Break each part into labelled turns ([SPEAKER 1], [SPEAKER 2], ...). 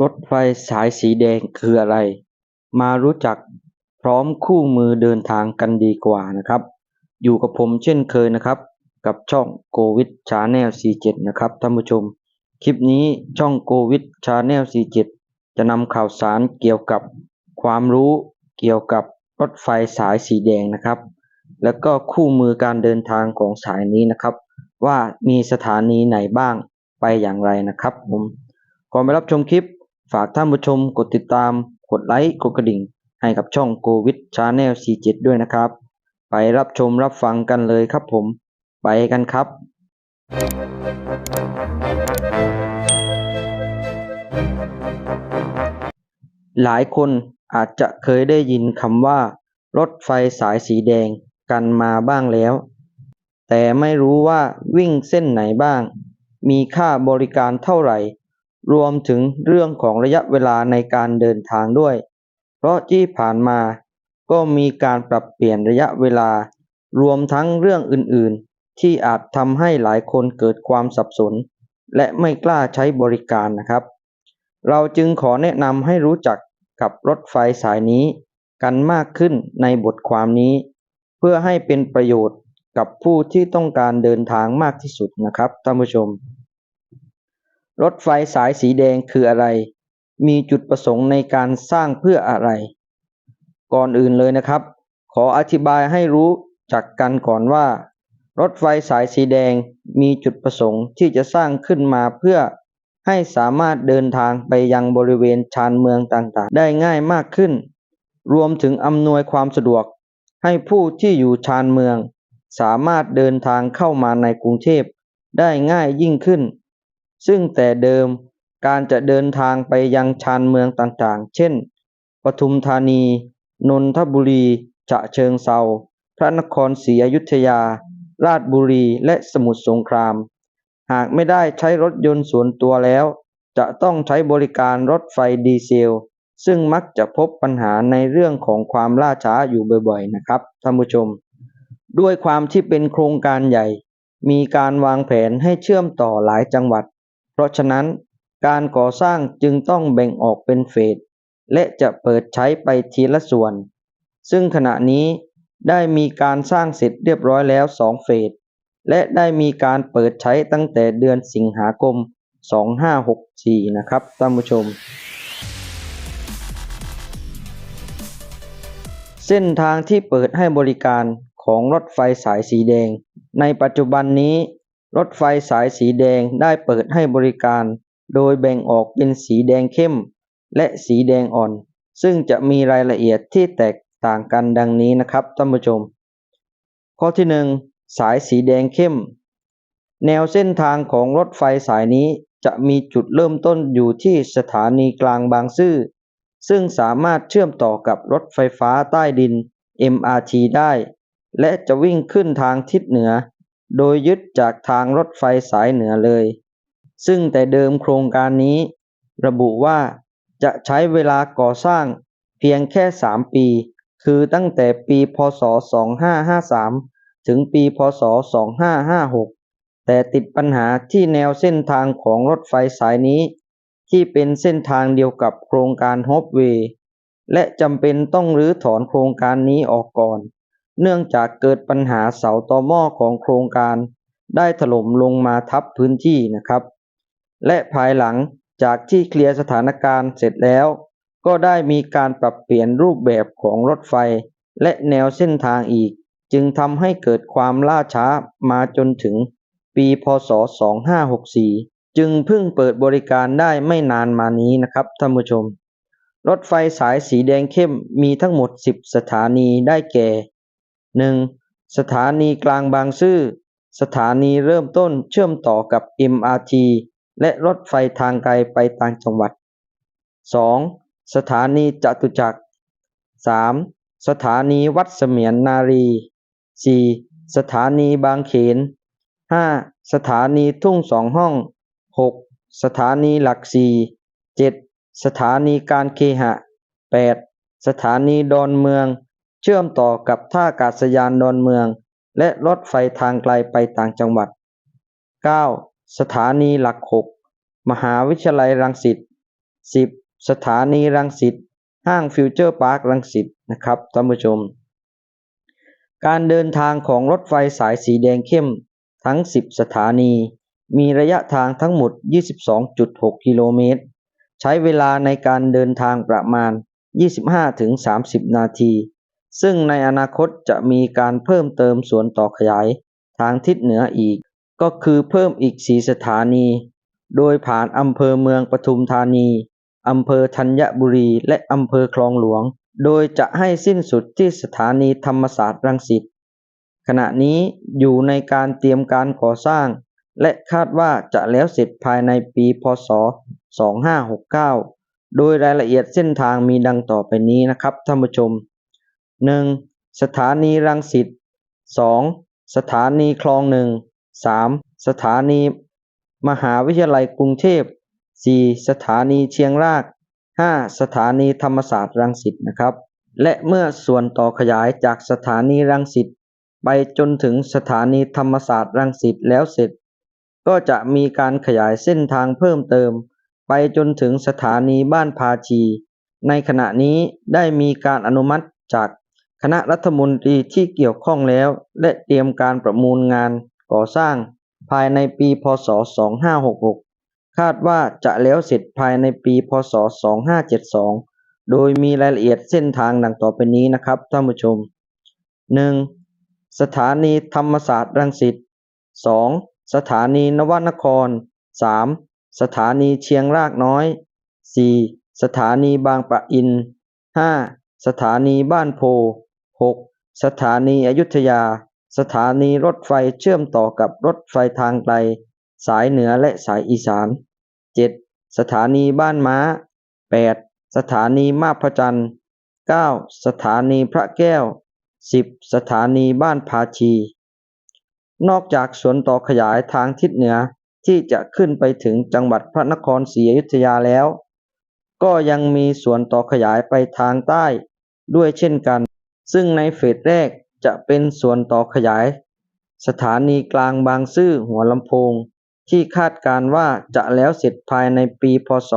[SPEAKER 1] รถไฟสายสีแดงคืออะไร มารู้จักพร้อมคู่มือเดินทางกันดีกว่านะครับ อยู่กับผมเช่นเคยนะครับ กับช่องโกวิดชาแนล47นะครับท่านผู้ชม คลิปนี้ช่องโกวิดชาแนล47จะนำข่าวสารเกี่ยวกับความรู้เกี่ยวกับรถไฟสายสีแดงนะครับ แล้วก็คู่มือการเดินทางของสายนี้นะครับ ว่ามีสถานีไหนบ้างไปอย่างไรนะครับผมก่อนไปรับชมคลิป ฝากท่านผู้ชมกดติดตาม กดไลค์ กดกระดิ่ง ให้กับช่องโกวิดชาแนล47ด้วยนะครับ ไปรับชมรับฟังกันเลยครับผม ไปกันครับ หลายคนอาจจะเคยได้ยินคำว่า รถไฟสายสีแดงกันมาบ้างแล้ว แต่ไม่รู้ว่าวิ่งเส้นไหนบ้าง มีค่าบริการเท่าไหร่ รวมถึงเรื่องของระยะเวลาในการเดินทางด้วย เพราะที่ผ่านมาก็มีการปรับเปลี่ยนระยะเวลา รวมทั้งเรื่องอื่นๆ ที่อาจทำให้หลายคนเกิดความสับสน และไม่กล้าใช้บริการนะครับ เราจึงขอแนะนำให้รู้จักกับรถไฟสายนี้กันมากขึ้นในบทความนี้ เพื่อให้เป็นประโยชน์กับผู้ที่ต้องการเดินทางมากที่สุดนะครับท่านผู้ชม รถไฟสายสีแดงคืออะไร มีจุดประสงค์ในการสร้างเพื่ออะไร ก่อนอื่นเลยนะครับ ขออธิบายให้รู้จักกันก่อนว่า รถไฟสายสีแดงมีจุดประสงค์ที่จะสร้างขึ้นมาเพื่อให้สามารถเดินทางไปยังบริเวณชานเมืองต่างๆ ได้ง่ายมากขึ้น รวมถึงอำนวยความสะดวก ให้ผู้ที่อยู่ชานเมือง สามารถเดินทางเข้ามาในกรุงเทพได้ง่ายยิ่งขึ้น ซึ่งแต่เดิมการจะเดินทางไปยังชานเมืองต่างๆ เช่น ปทุมธานี นนทบุรี ฉะเชิงเซา พระนครศรีอยุธยา ราชบุรี และสมุทรสงคราม หากไม่ได้ใช้รถยนต์ส่วนตัวแล้ว จะต้องใช้บริการรถไฟดีเซล ซึ่งมักจะพบปัญหาในเรื่องของความล่าช้าอยู่บ่อยๆ นะครับท่านผู้ชม ด้วยความที่เป็นโครงการใหญ่ มีการวางแผนให้เชื่อมต่อหลายจังหวัด ราะฉะนั้นการก่อสร้างจึงต้องแบ่งออกเป็นเฟสและจะเปิดใช้ไปทีละส่วน ซึ่งขณะนี้ได้มีการสร้างเสร็จเรียบร้อยแล้ว2เฟสและได้มีการเปิดใช้ตั้งแต่เดือนสิงหาคม 2564 นะครับท่านผู้ชม เส้นทางที่เปิดให้บริการของรถไฟสายสีแดง ในปัจจุบันนี้ รถไฟสายสีแดงได้เปิดให้บริการโดยแบ่งออกเป็นสีแดงเข้มและสีแดงอ่อน ซึ่งจะมีรายละเอียดที่แตกต่างกันดังนี้นะครับท่านผู้ชม ข้อที่ 1 สายสีแดงเข้ม แนวเส้นทางของรถไฟสายนี้จะมีจุดเริ่มต้นอยู่ที่สถานีกลางบางซื่อ ซึ่งสามารถเชื่อมต่อกับรถไฟฟ้าใต้ดิน MRT ได้ และจะวิ่งขึ้นทางทิศเหนือ โดยยึดจากทางรถไฟสายเหนือเลย ซึ่งแต่เดิมโครงการนี้ ระบุว่าจะใช้เวลาก่อสร้างเพียงแค่ 3 ปี คือตั้งแต่ปีพศ 2553 ถึงปีพศ 2556 แต่ติดปัญหาที่แนวเส้นทางของรถไฟสายนี้ ที่เป็นเส้นทางเดียวกับโครงการฮอปเวย์และจำเป็นต้องรื้อถอนโครงการนี้ออกก่อน เนื่องจากเกิดปัญหาเสาตอหม้อของโครงการ ได้ถล่มลงมาทับพื้นที่นะครับ และภายหลังจากที่เคลียร์สถานการณ์เสร็จแล้ว ก็ได้มีการปรับเปลี่ยนรูปแบบของรถไฟ และแนวเส้นทางอีก จึงทำให้เกิดความล่าช้ามาจนถึงปีพศ 2564 จึงเพิ่งเปิดบริการได้ไม่นานมานี้นะครับท่านผู้ชม รถไฟสายสีแดงเข้มมีทั้งหมด 10 สถานีได้แก่ 1. สถานีกลางบางซื่อ สถานีเริ่มต้นเชื่อมต่อกับ MRT และรถไฟทางไกลไปต่างจังหวัด 2. สถานีจตุจักร 3. สถานีวัดเสมียนนารี 4. สถานีบางเขน 5. สถานีทุ่งสองห้อง 6. สถานีหลักสี่ 7. สถานีการเคหะ 8. สถานีดอนเมือง เชื่อมต่อกับท่าอากาศยานดอนเมือง และรถไฟทางไกลไปต่างจังหวัด 9. สถานีหลัก 6 มหาวิทยาลัยรังสิต 10 สถานีรังสิต ห้างฟิวเจอร์พาร์ครังสิตนะครับท่านผู้ชม การเดินทางของรถไฟสายสีแดงเข้มทั้ง 10 สถานี มีระยะทางทั้งหมด 22.6 กิโลเมตร ใช้เวลาในการเดินทางประมาณ 25-30 นาที ซึ่งในอนาคตจะมีการเพิ่มเติมสวนต่อขยายทางทิศเหนืออีก ก็คือเพิ่มอีก4สถานี โดยผ่านอำเภอเมืองปทุมธานีอำเภอธัญบุรีและอำเภอคลองหลวง โดยจะให้สิ้นสุดที่สถานีธรรมศาสตร์รังสิตขณะนี้อยู่ในการเตรียมการก่อสร้าง และคาดว่าจะแล้วเสร็จภายในปีพศ 2569 โดยรายละเอียดเส้นทางมีดังต่อไปนี้นะครับท่านผู้ชม 1. สถานีรังสิต 2. สถานีคลองหนึ่ง 3. สถานี มหาวิทยาลัยกรุงเทพ 4. สถานีเชียงราก 5. สถานีธรรมศาสตร์รังสิตนะครับ และเมื่อส่วนต่อขยายจากสถานีรังสิตไปจนถึงสถานีธรรมศาสตร์รังสิตแล้วเสร็จ ก็จะมีการขยายเส้นทางเพิ่มเติม ไปจนถึงสถานีบ้านพาชี ในขณะนี้ได้มีการอนุมัติจาก คณะรัฐมนตรีที่เกี่ยวข้องแล้ว และเตรียมการประมูลงานก่อสร้างภายในปี พศ 2566 คาดว่าจะแล้วเสร็จภายในปี พศ 2572 โดยมีรายละเอียดเส้นทางดังต่อไปนี้นะครับท่านผู้ชม 1. สถานีธรรมศาสตร์รังสิต 2. สถานีนวนคร 3. สถานีเชียงรากน้อย 4. สถานีบางปะอิน 5. สถานีบ้านโพ 6. สถานีอยุธยา สถานีรถไฟเชื่อมต่อกับรถไฟทางไกล สายเหนือและสายอีสาน 7. สถานีบ้านม้า 8. สถานีมาพจันทร์ 9. สถานีพระแก้ว 10. สถานีบ้านพาชี นอกจากสวนต่อขยายทางทิศเหนือที่จะขึ้นไปถึงจังหวัดพระนครศรีอยุธยาแล้ว ก็ยังมีสวนต่อขยายไปทางใต้ด้วยเช่นกัน ซึ่งในเฟสแรกจะเป็นส่วนต่อขยาย สถานีกลางบางซื่อหัวลำโพง ที่คาดการว่าจะแล้วเสร็จภายในปีพศ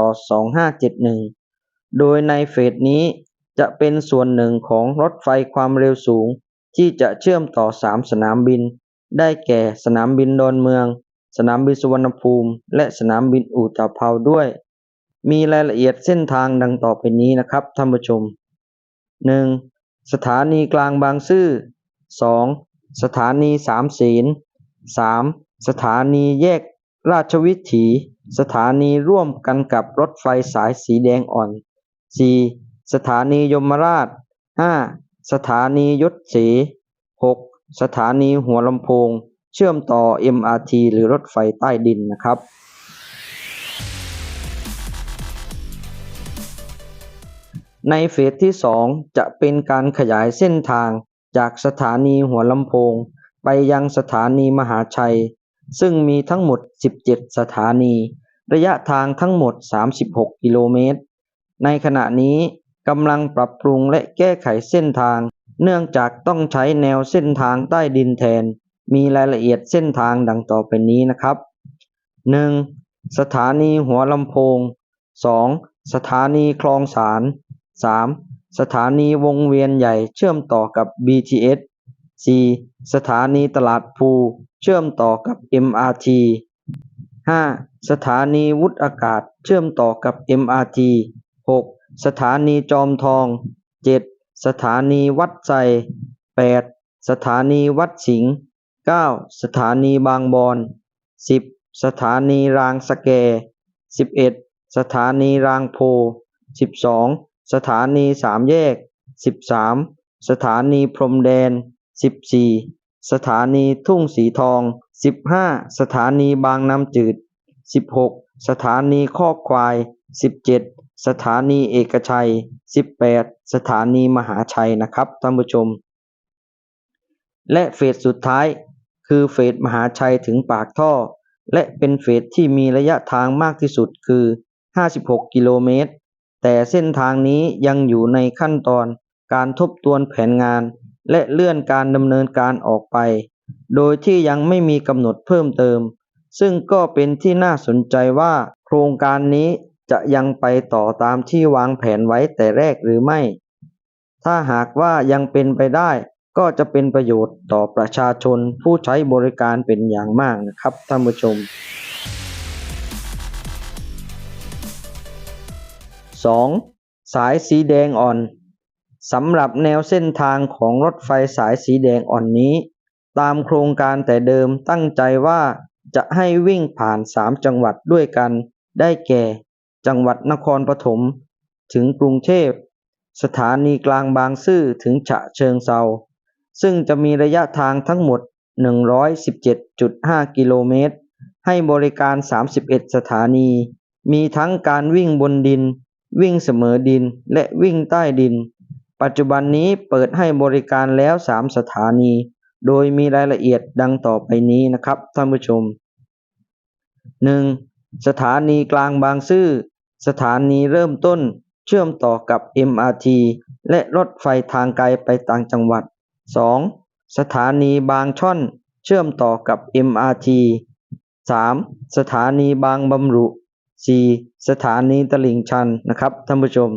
[SPEAKER 1] 2571 โดยในเฟสนี้จะเป็นส่วนหนึ่งของรถไฟความเร็วสูง ที่จะเชื่อมต่อ 3 สนามบิน ได้แก่สนามบินดอนเมือง สนามบินสุวรรณภูมิ และสนามบินอู่ตะเภาด้วย มีรายละเอียดเส้นทางดังต่อไปนี้นะครับท่านผู้ชม 1. สถานีกลางบางซื่อ 2. สถานีสามศีล 3. สถานีแยกราชวิถี สถานีร่วมกันกับรถไฟสายสีแดงอ่อน 4. สถานียมราช 5. สถานียศศรี 6. สถานีหัวลำโพง เชื่อมต่อ MRT หรือรถไฟใต้ดินนะครับ ในเฟสที่ 2 จะเป็นการขยายเส้นทางจากสถานีหัวลำโพง ไปยังสถานีมหาชัย ซึ่งมีทั้งหมด 17 สถานี ระยะทางทั้งหมด 36 กิโลเมตร ในขณะนี้กำลังปรับปรุงและแก้ไขเส้นทาง เนื่องจากต้องใช้แนวเส้นทางใต้ดินแทน มีรายละเอียดเส้นทางดังต่อไปนี้นะครับ 1. สถานีหัวลำโพง 2. สถานีคลองสาร 3. สถานีวงเวียนใหญ่เชื่อมต่อกับ BTS 4. สถานีตลาดภูเชื่อมต่อกับ MRT 5. สถานีวุฒอากาศเชื่อมต่อกับ MRT 6. สถานีจอมทอง 7. สถานีวัดไซ 8. สถานีวัดสิงห์ 9. สถานีบางบอน 10. สถานีรางสะแก 11. สถานีรางโพ 12. ส สถานีสามแยก 13. สถานีพรมแดน 14. สถานีทุ่งสีทอง 15. สถานีบางน้ำจืด 16. สถานีคอกควาย 17. สถานีเอกชัย 18. สถานีมหาชัยนะครับท่านผู้ชม และเฟสสุดท้ายคือเฟสมหาชัยถึงปากท่อ และเป็นเฟสที่มีระยะทางมากที่สุดคือ 56 กิโลเมตร แต่เส้นทางนี้ยังอยู่ในขั้นตอนการทบทวนแผนงาน และเลื่อนการดำเนินการออกไป โดยที่ยังไม่มีกำหนดเพิ่มเติม ซึ่งก็เป็นที่น่าสนใจว่าโครงการนี้จะยังไปต่อตามที่วางแผนไว้แต่แรกหรือไม่ ถ้าหากว่ายังเป็นไปได้ก็จะเป็นประโยชน์ต่อประชาชนผู้ใช้บริการเป็นอย่างมากนะครับท่านผู้ชม 2. สายสีแดงอ่อนสำหรับแนวเส้นทางของรถไฟสายสีแดงอ่อนนี้ ตามโครงการแต่เดิมตั้งใจว่าจะให้วิ่งผ่าน 3 จังหวัดด้วยกัน ได้แก่ จังหวัดนครปฐมถึงกรุงเทพ สถานีกลางบางซื่อถึงฉะเชิงเซาซึ่งจะมีระยะทางทั้งหมด 117.5 กิโลเมตร ให้บริการ 31 สถานี มีทั้งการวิ่งบนดิน วิ่งเสมอดินและวิ่งใต้ดิน ปัจจุบันนี้เปิดให้บริการแล้ว 3 สถานี โดยมีรายละเอียดดังต่อไปนี้นะครับท่านผู้ชม 1. สถานีกลางบางซื่อ สถานีเริ่มต้นเชื่อมต่อกับ MRT และรถไฟทางไกลไปต่างจังหวัด 2. สถานีบางช่อน เชื่อมต่อกับ MRT 3. สถานีบางบำรุ 4. สถานีตลิ่งชันนะครับท่านผู้ชม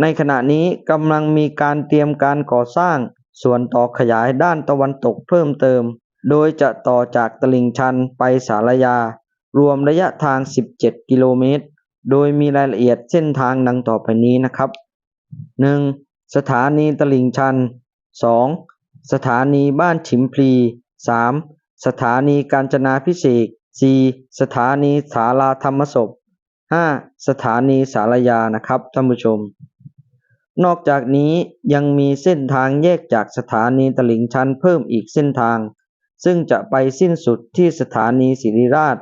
[SPEAKER 1] ในขณะนี้กำลังมีการเตรียมการก่อสร้าง ส่วนต่อขยายด้านตะวันตกเพิ่มเติม โดยจะต่อจากตลิ่งชันไปสารยา รวมระยะทาง 17 กิโลเมตร โดยมีรายละเอียดเส้นทางดังต่อไปนี้นะครับ 1. สถานีตลิ่งชัน 2. สถานีบ้านฉิมพลี 3. สถานีกาญจนาพิเศษ 4. สถานีสาราธรรมศพ 5. สถานีสารยานะครับท่านผู้ชม นอกจากนี้ยังมีเส้นทางแยกจากสถานีตลิ่งชันเพิ่มอีกเส้นทาง ซึ่งจะไปสิ้นสุดที่สถานีศิริราช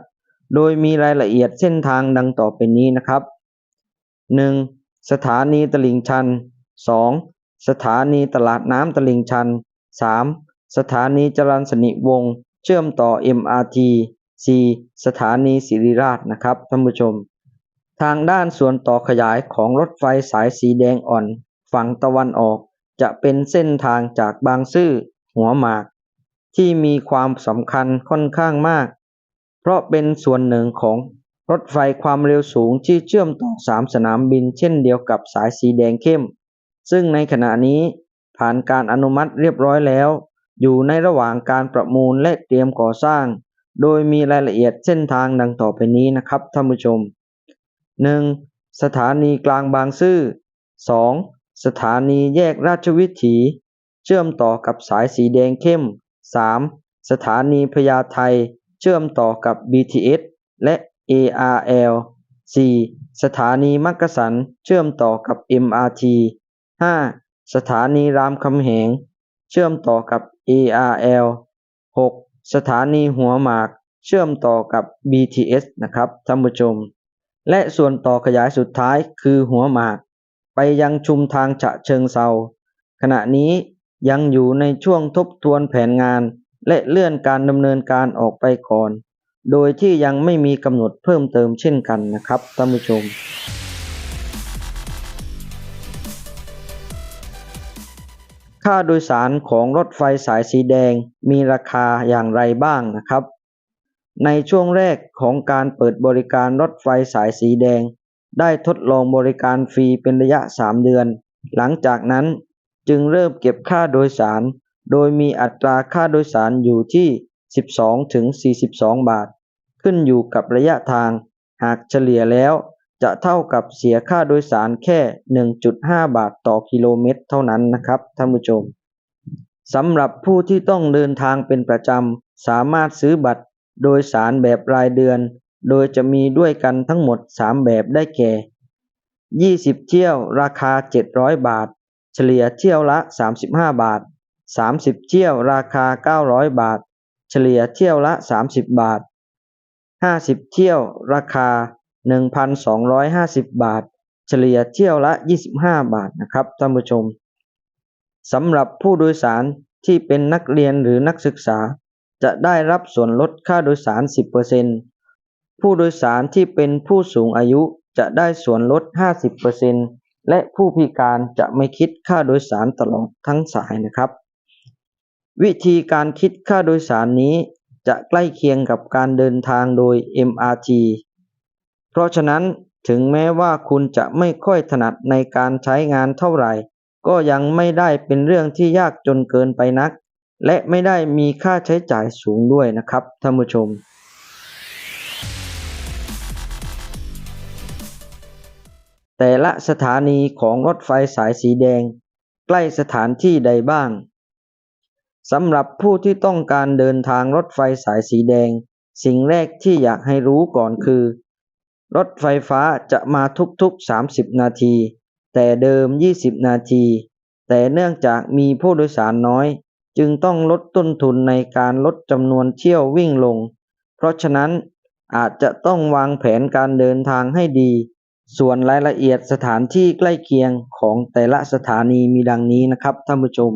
[SPEAKER 1] โดยมีรายละเอียดเส้นทางดังต่อไปนี้นะครับ 1. สถานีตลิ่งชัน 2. สถานีตลาดน้ำตลิ่งชัน 3. สถานีจรัญสนิวงศ์เชื่อมต่อ MRT 4. สถานีศิริราชนะครับท่านผู้ชม ทางด้านส่วนต่อขยายของรถไฟสายสีแดงอ่อนฝั่งตะวันออก จะเป็นเส้นทางจากบางซื่อหัวหมาก ที่มีความสำคัญค่อนข้างมาก เพราะเป็นส่วนหนึ่งของรถไฟความเร็วสูงที่เชื่อมต่อสามสนามบินเช่นเดียวกับสายสีแดงเข้ม ซึ่งในขณะนี้ผ่านการอนุมัติเรียบร้อยแล้ว อยู่ในระหว่างการประมูลและเตรียมก่อสร้าง โดยมีรายละเอียดเส้นทางดังต่อไปนี้นะครับท่านผู้ชม 1. สถานีกลางบางซื่อ 2. สถานีแยกราชวิถี เชื่อมต่อกับสายสีแดงเข้ม 3. สถานีพญาไทเชื่อมต่อกับ BTS และ ARL 4. สถานีมักกะสันเชื่อมต่อกับ MRT 5. สถานีรามคำแหง เชื่อมต่อกับ ARL 6. สถานีหัวหมาก เชื่อมต่อกับ BTS นะครับท่านผู้ชม และส่วนต่อขยายสุดท้ายคือหัวหมาก ไปยังชุมทางฉะเชิงเซาขณะนี้ยังอยู่ในช่วงทบทวนแผนงาน และเลื่อนการดำเนินการออกไปก่อน โดยที่ยังไม่มีกำหนดเพิ่มเติมเช่นกันนะครับท่านผู้ชมค่าโดยสารของรถไฟสายสีแดงมีราคาอย่างไรบ้างนะครับ ในช่วงแรกของการเปิดบริการรถไฟสายสีแดง ได้ทดลองบริการฟรีเป็นระยะ 3 เดือน หลังจากนั้นจึงเริ่มเก็บค่าโดยสาร โดยมีอัตราค่าโดยสารอยู่ที่ 12 ถึง 42 บาท ขึ้นอยู่กับระยะทาง หากเฉลี่ยแล้วจะเท่ากับเสียค่าโดยสารแค่ 1.5 บาทต่อกิโลเมตร เท่านั้นนะครับท่านผู้ชมสำหรับผู้ที่ต้องเดินทางเป็นประจำ สามารถซื้อบัตร โดยสารแบบรายเดือน โดยจะมีด้วยกันทั้งหมด 3 แบบได้แก่ 20 เที่ยวราคา 700 บาท เฉลี่ยเที่ยวละ 35 บาท 30 เที่ยวราคา 900 บาท เฉลี่ยเที่ยวละ 30 บาท 50 เที่ยวราคา 1,250 บาท เฉลี่ยเที่ยวละ 25 บาทนะครับท่านผู้ชมสำหรับผู้โดยสารที่เป็นนักเรียนหรือนักศึกษา จะได้รับส่วนลดค่าโดยสาร 10%ผู้โดยสารที่เป็นผู้สูงอายุจะได้ส่วนลด 50%และผู้พิการจะไม่คิดค่าโดยสารตลอดทั้งสายนะครับ วิธีการคิดค่าโดยสารนี้จะใกล้เคียงกับการเดินทางโดย MRT เพราะฉะนั้นถึงแม้ว่าคุณจะไม่ค่อยถนัดในการใช้งานเท่าไหร่ ก็ยังไม่ได้เป็นเรื่องที่ยากจนเกินไปนัก และไม่ได้มีค่าใช้จ่ายสูงด้วยนะครับท่านผู้ชม แต่ละสถานีของรถไฟสายสีแดง ใกล้สถานที่ใดบ้างสำหรับผู้ที่ต้องการเดินทางรถไฟสายสีแดง สิ่งแรกที่อยากให้รู้ก่อนคือ รถไฟฟ้าจะมาทุกๆ 30 นาที แต่เดิม 20 นาที แต่เนื่องจากมีผู้โดยสารน้อย จึงต้องลดต้นทุนในการลดจำนวนเที่ยววิ่งลง เพราะฉะนั้นอาจจะต้องวางแผนการเดินทางให้ดี ส่วนรายละเอียดสถานที่ใกล้เคียงของแต่ละสถานีมีดังนี้นะครับท่านผู้ชม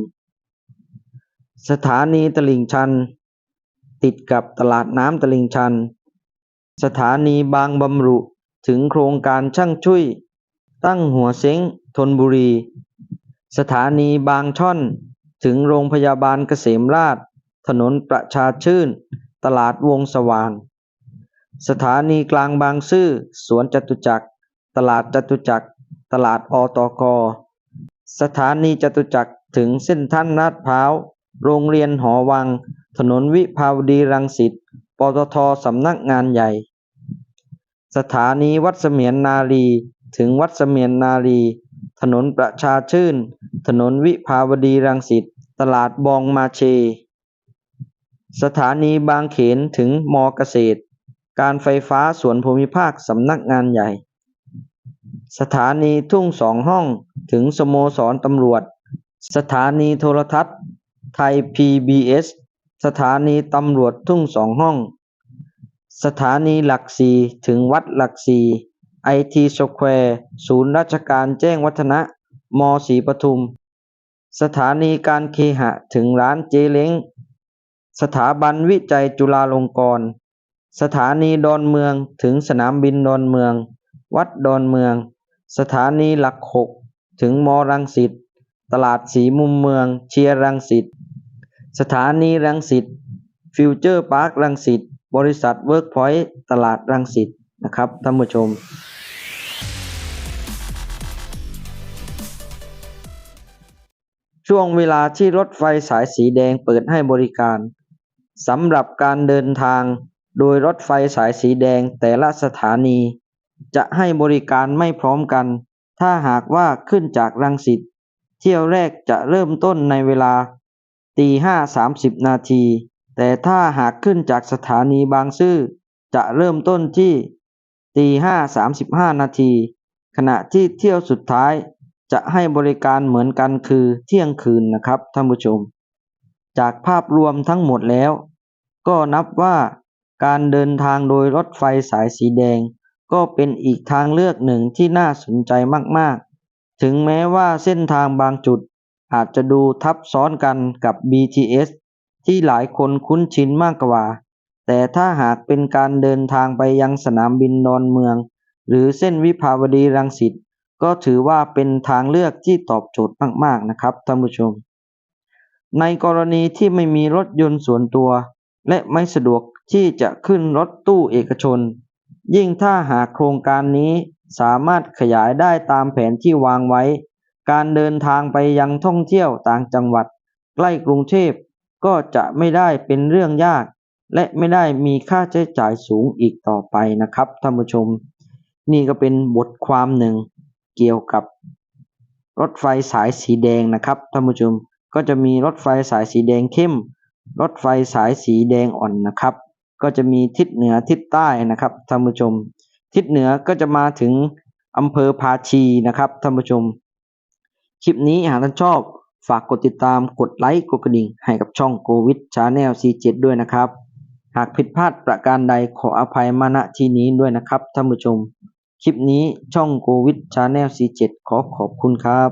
[SPEAKER 1] สถานีตลิ่งชัน ติดกับตลาดน้ำตลิ่งชัน สถานีบางบำรุถึงโครงการช่างช่วย ตั้งหัวเซ้งธนบุรี สถานีบางช่อน ถึงโรงพยาบาลเกษมราชถนนประชาชื่น ตลาดวงสว่าง สถานีกลางบางซื่อ สวนจตุจักร ตลาดจตุจักร ตลาดอตก สถานีจตุจักรถึงเส้นท่านลาดพร้าว โรงเรียนหอวัง ถนนวิภาวดีรังสิต ปตทสำนักงานใหญ่ สถานีวัดเสมียนนารีถึงวัดเสมียนนารีถนนประชาชื่น ถนนวิภาวดีรังสิต ตลาดบองมาเช สถานีบางเขนถึงมอเกษตร การไฟฟ้าส่วนภูมิภาคสำนักงานใหญ่ สถานีทุ่งสองห้องถึงสโมสรตำรวจ สถานีโทรทัศน์ ไทย PBS สถานีตำรวจทุ่งสองห้อง สถานีหลักสี่ถึงวัดหลักสี่ไอทีสแควร์ศูนย์ราชการแจ้งวัฒนะ มศรีปทุม สถานีการเคหะถึงร้านเจเล้ง สถาบันวิจัยจุฬาลงกรณ์ สถานีดอนเมืองถึงสนามบินดอนเมือง วัดดอนเมือง สถานีหลักหกถึงมรังสิต ตลาดสีมุมเมือง เชียร์รังสิต สถานีรังสิต ฟิวเจอร์พาร์ครังสิต บริษัทเวิร์กพอยต์ตลาดรังสิตนะครับท่านผู้ชม ช่วงเวลาที่รถไฟสายสีแดงเปิดให้บริการสำหรับการเดินทางโดยรถไฟสายสีแดงแต่ละสถานี จะให้บริการไม่พร้อมกัน ถ้าหากว่าขึ้นจากรังสิต เที่ยวแรกจะเริ่มต้นในเวลาตีห้าสามสิบนาที แต่ถ้าหากขึ้นจากสถานีบางซื่อจะเริ่มต้นที่ตีห้าสามสิบห้านาที ขณะที่เที่ยวสุดท้าย จะให้บริการเหมือนกันคือเที่ยงคืนนะครับท่านผู้ชม จากภาพรวมทั้งหมดแล้ว ก็นับว่าการเดินทางโดยรถไฟสายสีแดง ก็เป็นอีกทางเลือกหนึ่งที่น่าสนใจมากๆ ถึงแม้ว่าเส้นทางบางจุดอาจจะดูทับซ้อนกันกับ BTS ที่หลายคนคุ้นชินมากกว่า แต่ถ้าหากเป็นการเดินทางไปยังสนามบินดอนเมือง หรือเส้นวิภาวดีรังสิต ก็ถือว่าเป็นทางเลือกที่ตอบโจทย์มาก ๆ นะครับท่านผู้ชม ในกรณีที่ไม่มีรถยนต์ส่วนตัว และไม่สะดวกที่จะขึ้นรถตู้เอกชน ยิ่งถ้าหากโครงการนี้สามารถขยายได้ตามแผนที่วางไว้ การเดินทางไปยังท่องเที่ยวต่างจังหวัด ใกล้กรุงเทพก็จะไม่ได้เป็นเรื่องยาก และไม่ได้มีค่าใช้จ่ายสูงอีกต่อไปนะครับท่านผู้ชม นี่ก็เป็นบทความหนึ่ง เกี่ยวกับรถไฟสายสีแดงนะครับท่านผู้ชมก็จะมีรถไฟสายสีแดงเข้ม รถไฟสายสีแดงอ่อนนะครับ ก็จะมีทิศเหนือทิศใต้นะครับท่านผู้ชม ทิศเหนือก็จะมาถึงอำเภอภาชีนะครับท่านผู้ชม คลิปนี้หากท่านชอบฝากกดติดตามกดไลค์กดกระดิ่งให้กับช่องโควิดชาแนล C7 ด้วยนะครับ หากผิดพลาดประการใดขออภัยมาณที่นี้ด้วยนะครับท่านผู้ชม คลิปนี้ช่องโควิดชาแนล C7 ขอขอบคุณครับ